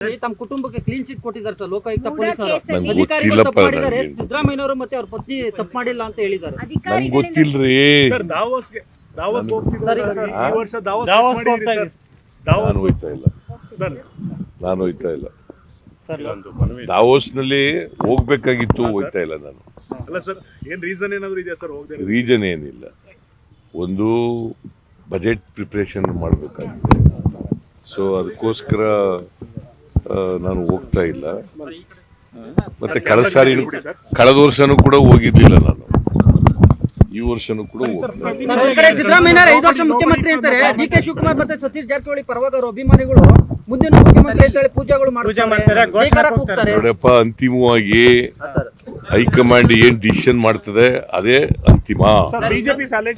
ತಮ್ಮ ಕುಟುಂಬಕ್ಕೆ clean chit ಕೊಟ್ಟಿದ್ದಾರೆ ಸರ್ ಲೋಕಾಯುಕ್ತ ಪೊಲೀಸ್ ಪೊಲೀಸರು. ಅಧಿಕಾರಿಗಳು ತಪ್ಪು ಮಾಡಿದ್ದಾರೆ. ಸಿದ್ದರಾಮಯ್ಯನವರು ಮತ್ತೆ ಅವ್ರ ಪತ್ನಿ ತಪ್ಪು ಮಾಡಿಲ್ಲ ಅಂತ ಹೇಳಿದ್ದಾರೆ. ನಂಗೆ ಗೊತ್ತಿಲ್ರಿ. ಸರ್ ದಾವೋಸ್ಗೆ ದಾವೋಸ್ ಹೋಗ್ತಿದ್ದಾರೆ ಈ ವರ್ಷ ದಾವೋಸ್ ದಾವೋಸ್ ಹೋಗ್ತಾ ಸರ್. ಇದ್ದೀವಿ. ನಾನು ದಾವೋಸ್ ಹೋಯ್ತಾ ಇಲ್ಲ. ಸರ್. ನಾನು ಹೋಯ್ತಾ ಇಲ್ಲ. ಸರ್ ಇಲ್ಲೊಂದು ಮನವಿ ಇದೆ. ದಾವೋಸ್ನಲ್ಲಿ ಹೋಗ್ಬೇಕಾಗಿತ್ತು ಹೋಯ್ತಾ ಇಲ್ಲ ನಾನು. ಅಲ್ಲ ಸರ್ ಏನ್ ರೀಸನ್ ಏನಾದ್ರು ಇದೆಯಾ ಸರ್ ಹೋಗದೆ ರೀಸನ್ ಏನಿಲ್ಲ. ಒಂದು ಬಜೆಟ್ ಪ್ರಿಪ್ರೇಷನ್ ಮಾಡಬೇಕಾಗಿದೆ. ಸೊ ಅದಕ್ಕೋಸ್ಕರ ನಾನು ಹೋಗ್ತಾ ಇಲ್ಲ. ಮತ್ತೆ ಕಳೆದ ಸಾರಿ ಕಳೆದ ವರ್ಷನೂ ಕೂಡ ಹೋಗಿದ್ದಿಲ್ಲ ನಾನು. ಈ ವರ್ಷನೂ ಕೂಡ ಸಿದ್ದರಾಮಯ್ಯ ಐದು ವರ್ಷ ಮುಖ್ಯಮಂತ್ರಿ ಅಂತಾರೆ. ಡಿ ಕೆ ಶಿವಕುಮಾರ್ ಮತ್ತೆ ಸತೀಶ್ ಜಾರಕಿಹೊಳಿ ಪರವಾಗಿ ಅವ್ರ ಅಭಿಮಾನಿಗಳು ಮುಂದಿನ ಮುಖ್ಯಮಂತ್ರಿ ಅಂತ ಹೇಳಿ ಪೂಜೆಗಳು ಪೂಜೆ ಮಾಡ್ತಾರೆ. ನೋಡಪ್ಪ ಅಂತಿಮವಾಗಿ ಹೈಕಮಾಂಡ್ ಏನ್ ಡಿಸಿಷನ್ ಮಾಡ್ತದೆ ಅದೇ ಅಂತಿಮ. ಬಿಜೆಪಿ ಸಾಲೆ